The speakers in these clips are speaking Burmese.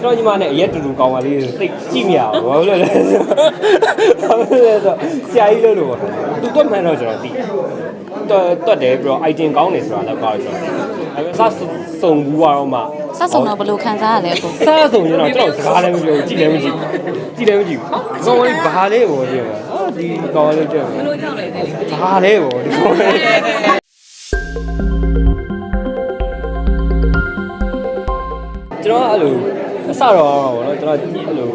ကျွန်တော်ညီမနဲ့အရက်တူတူကောင်းပါလေးတွေတိတ်ကြည့်မရဘူးဘာလို့လဲဆိုတော့ဘာလို့လဲဆိုတော့ဆရာကြီးလို့လို့ပေါ့သူတွတ်မှန်းတော့ကျွန်တော်သိတွတ်တွတ်တယ်ပြီးတော့ item ကောင်းတယ်ဆိုတာလည်းကောင်းကျွန်တော်အဲဒါစစုံဘူးတော့မှစဆုံတော့ဘယ်လိုခံစားရလဲကိုစစုံကျွန်တော်ကျွန်တော်စကားလည်းမပြောဘူးကြည့်လည်းမကြည့်ဘူးကြည့်လည်းမကြည့်ဘူးကောင်းလေးဘာလေးပေါ့ဒီမှာဟာဒီကောင်းလေးကြည့်ဘယ်လိုကြောက်လဲဘာလေးပေါ့ဒီကောင်းလေးကျွန်တော်အဲ့လို အစတော့ပေါ့နော်ကျွန်တော်အဲ့လို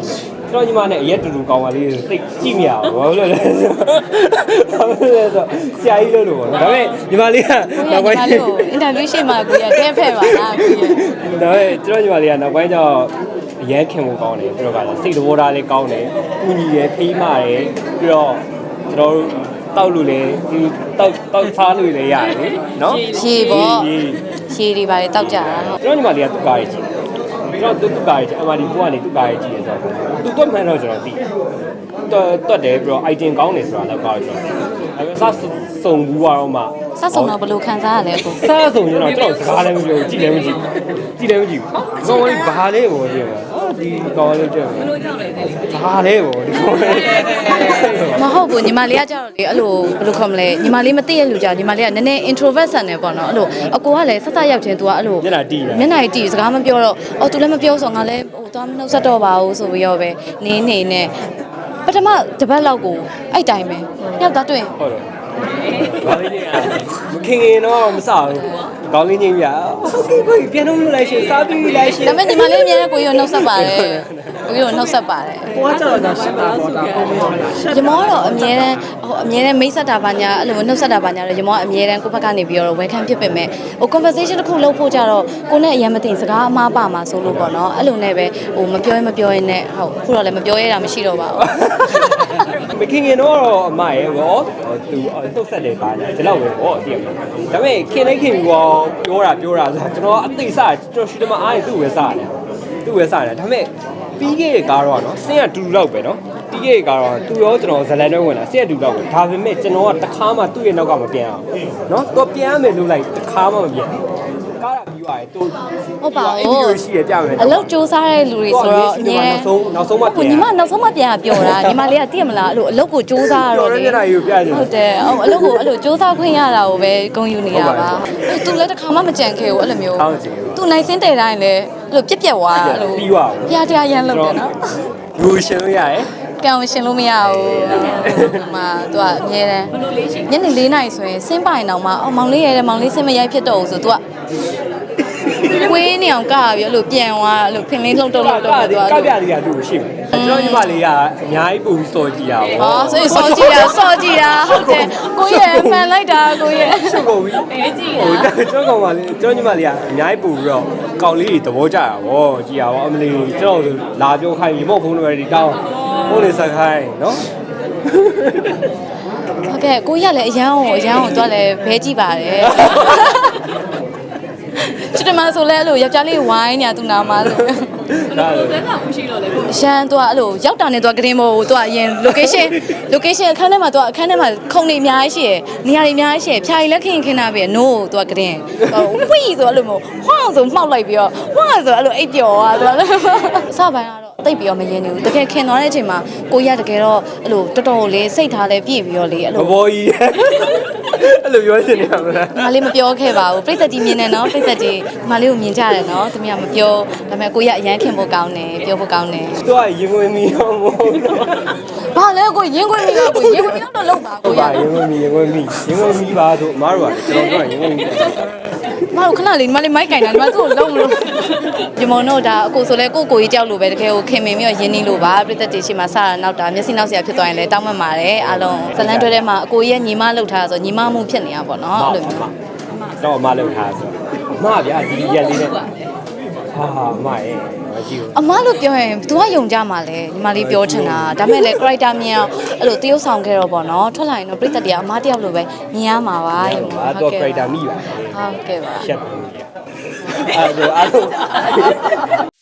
ကျွန်တော်ညီမနဲ့အရက်တူတူကောင်းပါလေးတွေတိတ်ကြည့်မရဘူးဘာလို့လဲဆိုတော့ဘာလို့လဲဆိုတော့ဆရာကြီးလို့လို့ပေါ့နော်ဒါပေမဲ့ညီမလေးကကိုရညီမလေးကိုအင်တာဗျူးရှေ့မှာကိုရတဲဖက်ပါလားကိုရဒါပေမဲ့ကျွန်တော်ညီမလေးကနောက်ပိုင်းကျတော့အရန်ခင်ဖို့ကောင်းတယ်ပြီးတော့ကစိတ်သဘောထားလေးကောင်းတယ်ကုညီရယ်ဖေးမရယ်ပြီးတော့ကျွန်တော်တို့တောက်လို့လည်းဒီတောက်တောက်စားလို့လည်းရတယ်လေနော်ရှေ့ပေါ့ရေရေရှေ့တွေပါလေတောက်ကြတာဟုတ်ကျွန်တော်ညီမလေးကသူ့ကားရေးကြည့် တယ်ကျွန်တော်သူ့ကားရေးကြည့်အမဒီဘိုးကနေသူ့ကားရေးကြည့်ရဆိုတော့သူ့တော့မှန်းတော့ကျွန်တော်သိတယ် တွတ်တွတ်တယ်ပြီးတော့ item ကောင်းတယ်ဆိုတာလည်းကောင်းကျွန်တော်အဲဒါစစုံဘူးတော့မှစဆုံတော့ဘယ်လိုခံစားရလဲကိုစစုံကျွန်တော်ကျွန်တော်စကားလည်းမပြောဘူးကြည့်လည်းမကြည့်ဘူးကြည့်လည်းမကြည့်ဘူးကောင်းလေးဘာလေးပေါ့ဒီမှာဟာဒီကောင်းလေးကြည့်ဘယ်လိုကြောက်လဲဘာလေးပေါ့ဒီကောင်းလေးမဟုတ်ဘူးညီမလေးကကြောက်လေအဲ့လိုဘယ်လိုခေါ်မလဲညီမလေးမသိရလူကြောက်ညီမလေးကနည်းနည်း introvert ဆန်နေပေါ့နော်အဲ့လိုအကိုကလည်းဆက်ဆက်ရောက်ချင်း तू ကအဲ့လိုမျက်နှာတီးတာမျက်နှာကြီးတီးစကားမပြောတော့အော် तू လည်းမပြောဆိုငါလည်းဟိုသွားမနှုတ်ဆက်တော့ပါဘူးဆိုပြီးတော့ပဲနေနေနဲ့ ပထမတစ်ပတ်လောက်ကိုအဲ့တိုင်းပဲရောက်သွားတွေ့ဟုတ်တော့ ဘာလေးကြီးမခင်ခင်တော့မစဘူးကောင်းလေးချင်းပြဟုတ်ကဲ့ကိုပြန်တော့မလိုက်ရှင်စားပြီးလိုက်ရှင်ဒါပေမဲ့ညီမလေးအများနဲ့ကိုကြီးကိုနှုတ်ဆက်ပါတယ်ကိုကြီးကိုနှုတ်ဆက်ပါတယ်ကိုကကြောက်တာရှစ်တာပေါ့ဒါပုံမှန်လားရှစ်ရမောကတော့အမြဲတမ်းဟိုအမြဲတမ်းမိတ်ဆက်တာပါညာအဲ့လိုနှုတ်ဆက်တာပါညာတော့ရမောကအမြဲတမ်းကိုယ့်ဘက်ကနေပြီးတော့ welcome ဖြစ်ပေမဲ့ဟို conversation တစ်ခုလုပ်ဖို့ကြတော့ကိုနဲ့အရင်မသိစကားအမှားပါမှာဆိုလို့ပေါ့နော်အဲ့လိုနဲ့ပဲဟိုမပြောရင်မပြောရင်နဲ့ဟုတ်ခုတော့လည်းမပြောရတာမရှိတော့ပါဘူးမခင်ခင်တော့အမရဲ့ဘောသူတုတ်ဆက်တယ်ပါညာဒီလောက်ပဲဘောတည်ရမှာဒါပေမဲ့ခင်လိုက်ခင်ပြီးဘောပြောတာပြောတာဆိုကျွန်တော်အသိစားကျွန်တော်ရှိတယ်မအားရင်သူ့ပဲစားတယ်သူ့ပဲစားတယ်ဒါပေမဲ့ပြီးခဲ့တဲ့ကားတော့နော်ဆင်းကတူတူလောက်ပဲနော်ပြီးခဲ့တဲ့ကားတော့သူရောကျွန်တော်ဇလန်တွဲဝင်လာဆင်းကတူတူလောက်ပဲဒါပေမဲ့ကျွန်တော်ကတခါမှသူ့ရဲ့နောက်ကမပြန်အောင်နော်တော့ပြန်ရမယ်လို့လိုက်တခါမှမပြန်ကားတာ ပြီးသွားရင်သူဟုတ်ပါအဲ့ဘူးဒီလိုရှိရပြမယ်အလုပ်စူးစမ်းတဲ့လူတွေဆိုတော့အမြဲနောက်ဆုံးနောက်ဆုံးမှပြန်ကိုညီမနောက်ဆုံးမှပြန်ပြောတာညီမလေးကသိရမလားအဲ့လိုအလုပ်ကိုစူးစမ်းရတော့တော်တော်များများကြီးကိုပြချင်တယ်ဟုတ်တယ်ဟိုအလုပ်ကိုအဲ့လိုစူးစမ်းခွင့်ရတာကိုပဲဂုဏ်ယူနေတာပါအဲ့သူလည်းတစ်ခါမှမကြံခဲ့ဘူးအဲ့လိုမျိုးဟုတ်ကြည့်ပါသူနိုင်စင်းတဲ့တိုင်းလည်းအဲ့လိုပြက်ပြက်သွားအဲ့လိုပြီးသွားဘူးပြားတရားရမ်းလုပ်တယ်နော်လူရှင်လို့ရတယ်ကံကိုရှင်လို့မရဘူးဟိုမှာသူကအမြဲတမ်းညနေ၄နာရီဆိုရင်စင်းပိုင်တော့မှအော်မောင်လေးရဲတဲ့မောင်လေးစင်းမရိုက်ဖြစ်တော့ဘူးဆိုသူက ဝေးနေအောင်ကပြီးအဲ့လိုပြန်သွားအဲ့လိုဖင်လေးလှုပ်တော့လှုပ်တော့ကသူကကပြလေးကသူ့ကိုရှိမယ်ကျွန်တော်ညီမလေးကအများကြီးပုံပြီးစော်ကြည့်ရအောင်อ๋อဆိုရင်စောကြည့်တာစောကြည့်တာဟုတ်တယ်ကိုရဲ့မှန်လိုက်တာကိုရဲ့ရှုပ်ကုန်ပြီအဲကြည့်ရဟိုကျွန်တော်ကောင်မလေးကျွန်တော်ညီမလေးကအများကြီးပုံပြီးတော့ကောင်းလေးတွေသဘောကျတာဗောကြည့်ရအောင်အမလေးကျွန်တော်လာပြောခိုင်းရီမော့ဖုန်းတွေဒီတောင်းဖုန်းလေးဆက်ခိုင်းနော်ဟုတ်ကဲ့ကိုရလည်းအရန်ကိုအရန်ကိုသွားလည်းဘဲကြည့်ပါတယ် ချစ်တမဆိုလဲအဲ့လိုယောက်ျားလေးဝိုင်းနေသူနာမှာလို့ဒါလေရန်သူကအဲ့လိုရောက်တာနဲ့သူကကရင်မို့သူကအရင် location location အခန်းထဲမှာသူကအခန်းထဲမှာခုံနေအများကြီးရှိရယ်နေရာတွေအများကြီးရှိရယ်ဖြာရီလက်ခင်ခင်းတာပဲ no သူကကရင်ဝီဆိုအဲ့လိုမျိုးဟောင်းဆိုမှောက်လိုက်ပြီးတော့ဝါဆိုအဲ့လိုအိပ်ပျော်သွားသူကလည်းအစပိုင်းကတော့ တိတ်ပြီးတော့မရင်နေဘူးတကယ်ခင်သွားတဲ့အချိန်မှာကိုရတကယ်တော့အဲ့လိုတော်တော်လေးစိတ်ထားလဲပြည့်ပြီးတော့လေအဲ့ဘလိုဘောကြီးအဲ့လိုပြောချင်နေတာမလားမလေးမပြောခဲ့ပါဘူးပြိတ္တကြီးမြင်တယ်နော်ပြိတ္တကြီးမလေးကိုမြင်ကြတယ်နော်သမီးကမပြောဒါပေမဲ့ကိုရအရန်ခင်ဖို့ကောင်းတယ်ပြောဖို့ကောင်းတယ်သူကရင်ဝင်မီတော့မဟုတ်တော့ဘာလဲကိုရင်းခွင့်မိကကိုရင်းခွင့်တော့လောက်ပါဟုကိုတ်ရပါရင်ဝင်မီရင်ဝင်မီရင်ဝင်မီပါဆိုအမားတို့ကကျွန်တော်တို့ကရင်ဝင်မီ မတို့ခဏလေးဒီမလေးမိုက်ကင်တာဒီမသူ့ကိုလုံးမလို့ဒီမုံတို့ဒါအကိုဆိုလဲကိုကိုကြီးတယောက်လိုပဲတကယ်ကိုခင်မင်ပြီးတော့ရင်းနှီးလို့ပါပြိတ္တတီရှိမှစတာနောက်တာမျက်စိနောက်ဆရာဖြစ်သွားရင်လည်းတောင်းမှတ်ပါတယ်အားလုံးဇလန်တွဲထဲမှာအကိုကြီးရဲ့ညီမလောက်ထားဆိုညီမမှုဖြစ်နေတာပေါ့နော်အဲ့လိုမျိုးတော့အမလောက်ထားဆိုအမဗျာဒီရက်လေးနဲ့ဟာဟာအမရဲ့မ ရှိဘူးအမလို့ပြောရင်သူကယုံကြမှာလဲညီမလေးပြောချင်တာဒါမဲ့လဲ character မြင်အောင်အဲ့လိုတရုပ်ဆောင်ခဲ့တော့ပေါ့နော်ထွက်လာရင်တော့ပြိတ္တတီကအမတယောက်လိုပဲမြင်ရမှာပါယုံဟာတော့ character မိပါဟုတ်ကဲ့ပါရှက်ပါလို့အဲ့ဒါအဲ့ဒါ